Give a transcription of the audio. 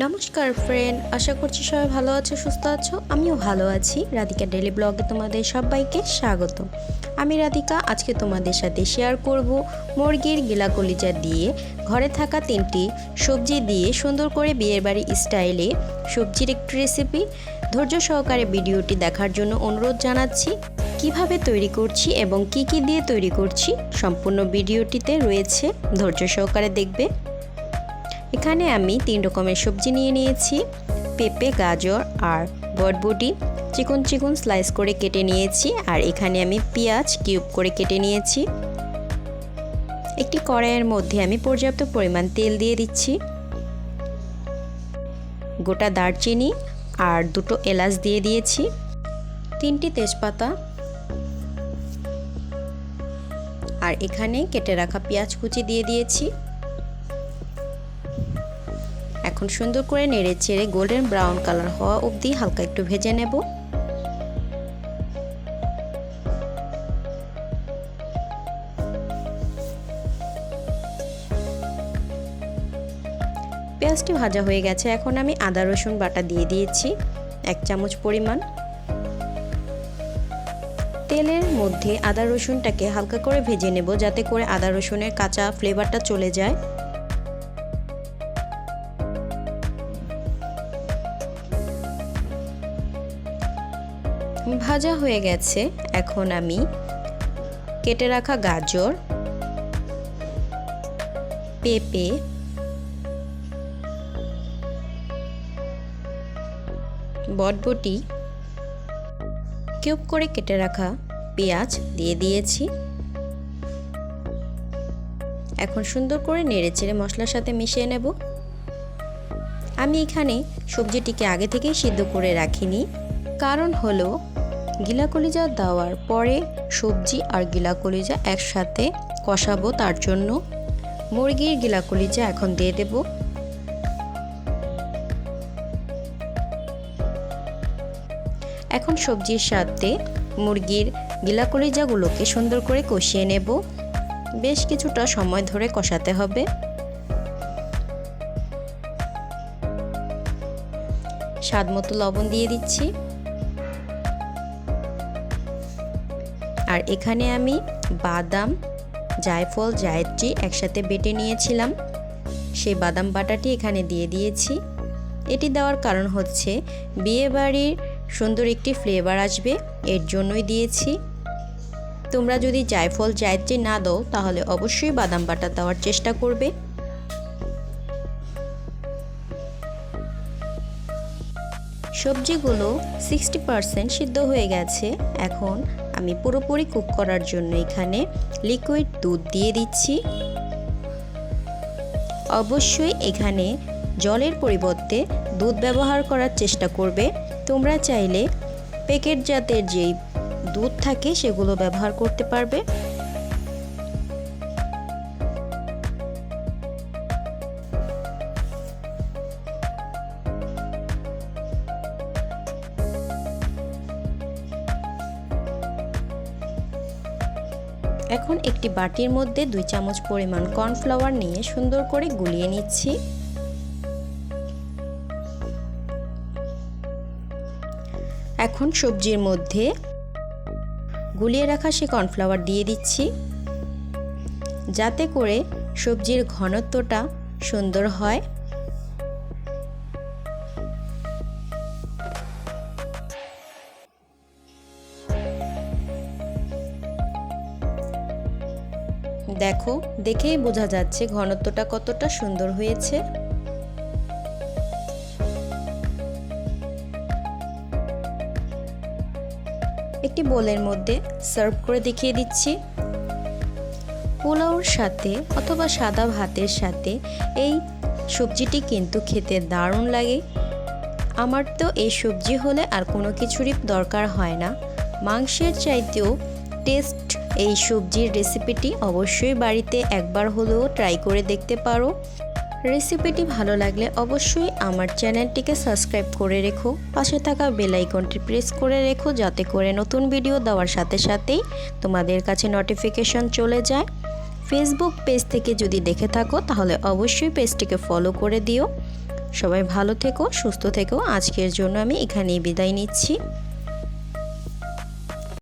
নমস্কার ফ্রেন্ড আশা করছি সবাই ভালো আছো, সুস্থ আছো। আমিও ভালো আছি। রাধিকা ডেলি ব্লগে তোমাদের সবাইকে স্বাগত। আমি রাধিকা, আজকে তোমাদের সাথে শেয়ার করব মুরগির গিলা কলিজা দিয়ে। ঘরে থাকা তিনটি সবজি দিয়ে সুন্দর করে বিয়ের বাড়ি স্টাইলে সবজির একটি রেসিপি ধৈর্য সহকারে ভিডিওটি দেখার জন্য অনুরোধ জানাচ্ছি, কীভাবে তৈরি করছি এবং কি কি দিয়ে তৈরি করছি সম্পূর্ণ ভিডিওটিতে রয়েছে। ধৈর্য সহকারে দেখবে। এখানে আমি তিন রকমের সবজি নিয়ে নিয়েছি। পেঁপে, গাজর আর বটবটি। চিকন চিকন স্লাইস করে কেটে নিয়েছি আর এখানে আমি পেঁয়াজ কিউব করে কেটে নিয়েছি। একটি কড়াইয়ের মধ্যে আমি পর্যাপ্ত পরিমাণ তেল দিয়ে দিচ্ছি। গোটা দারচিনি আর দুটো এলাচ দিয়ে দিয়েছি। তিনটি তেজপাতা। আর এখানে কেটে রাখা পেঁয়াজ কুচি দিয়ে দিয়েছি। এখন সুন্দর করে নেড়ে চেড়ে গোল্ডেন ব্রাউন কালার হওয়া অবধি হালকা একটু ভেজে নেব। পেঁয়াজটি ভাজা হয়ে গেছে, এখন আমি আদা, রসুন বাটা দিয়ে দিয়েছি, এক চামচ পরিমাণ। তেলের মধ্যে আদা, রসুনটাকে হালকা করে ভেজে নেব, যাতে করে আদা, রসুনের কাঁচা ফ্লেভারটা চলে যায়। ভাজা হয়ে গেছে। এখন আমি কেটে রাখা গাজর, পেঁপে, বটবটি, কিউব করে কেটে রাখা পেঁয়াজ দিয়ে দিয়েছি। এখন সুন্দর করে নেড়ে চেড়ে মশলার সাথে মিশিয়ে নেব। আমি এখানে সবজিটিকে আগে থেকেই সিদ্ধ করে রাখিনি। কারণ হলো গিলা কলিজা দেওয়ার পরে সবজি আর গিলা কলিজা একসাথে কষাবো তার জন্য। মুরগির গিলা কলিজা এখন দিয়ে দেব। এখন সবজির সাথে মুরগির গিলা কলিজাগুলোকে সুন্দর করে কষিয়ে নেব। বেশ কিছুটা সময় ধরে কষাতে হবে। স্বাদ মতো লবণ দিয়ে দিচ্ছি। আর এখানে আমি বাদাম, জায়ফল, জায়ত্রী একসাথে বেটে নিয়েছিলাম। সেই বাদাম বাটাটি এখানে দিয়ে দিয়েছি। এটি দেওয়ার কারণ হচ্ছে বিয়েবাড়ির সুন্দর একটি ফ্লেভার আসবে, এর জন্যই দিয়েছি। তোমরা যদি জায়ফল, জায়ত্রী না দাও, তাহলে অবশ্যই বাদাম বাটা দেওয়ার চেষ্টা করবে। সবজিগুলো সিক্সটি পারসেন্ট সিদ্ধ হয়ে গেছে। এখন আমি পুরোপুরি কুক করার জন্য এখানে লিকুইড দুধ দিয়ে দিচ্ছি। অবশ্যই এখানে জলের পরিবর্তে দুধ ব্যবহার করার চেষ্টা করবে। তোমরা চাইলে প্যাকেট জাতের যেই দুধ থাকে সেগুলো ব্যবহার করতে পারবে। এখন একটি বাটির মধ্যে দুই চামচ পরিমাণ কর্নফ্লাওয়ার নিয়ে সুন্দর করে গুলিয়ে নিচ্ছি। এখন সবজির মধ্যে গুলিয়ে রাখা সে কর্নফ্লাওয়ার দিয়ে দিচ্ছি, যাতে করে সবজির ঘনত্বটা সুন্দর হয়। দেখো, দেখেই বোঝা যাচ্ছে ঘনত্বটা কতটা সুন্দর হয়েছে। একটি বোলের মধ্যে সার্ভ করে দেখিয়ে দিচ্ছি। পোলাওর সাথে অথবা সাদা ভাতের সাথে এই সবজিটি কিন্তু খেতে দারুণ লাগে। আমার তো এই সবজি হলে আর কোনো কিছুরই দরকার হয় না। মাংসের চাইতেও টেস্ট এই সবজির রেসিপিটি অবশ্যই বাড়িতে একবার হলেও ট্রাই করে দেখতে পারো। রেসিপিটি ভালো লাগলে অবশ্যই আমার চ্যানেলটিকে সাবস্ক্রাইব করে রেখো। পাশে থাকা বেল আইকনটি প্রেস করে রেখো যাতে করে নতুন ভিডিও দেওয়ার সাথে সাথেই তোমাদের কাছে নোটিফিকেশন চলে যায়। ফেসবুক পেজ থেকে যদি দেখে থাকো, তাহলে অবশ্যই পেজটিকে ফলো করে দিও। সবাই ভালো থেকো, সুস্থ থেকো। আজকের জন্য আমি এখানেই বিদায় নিচ্ছি।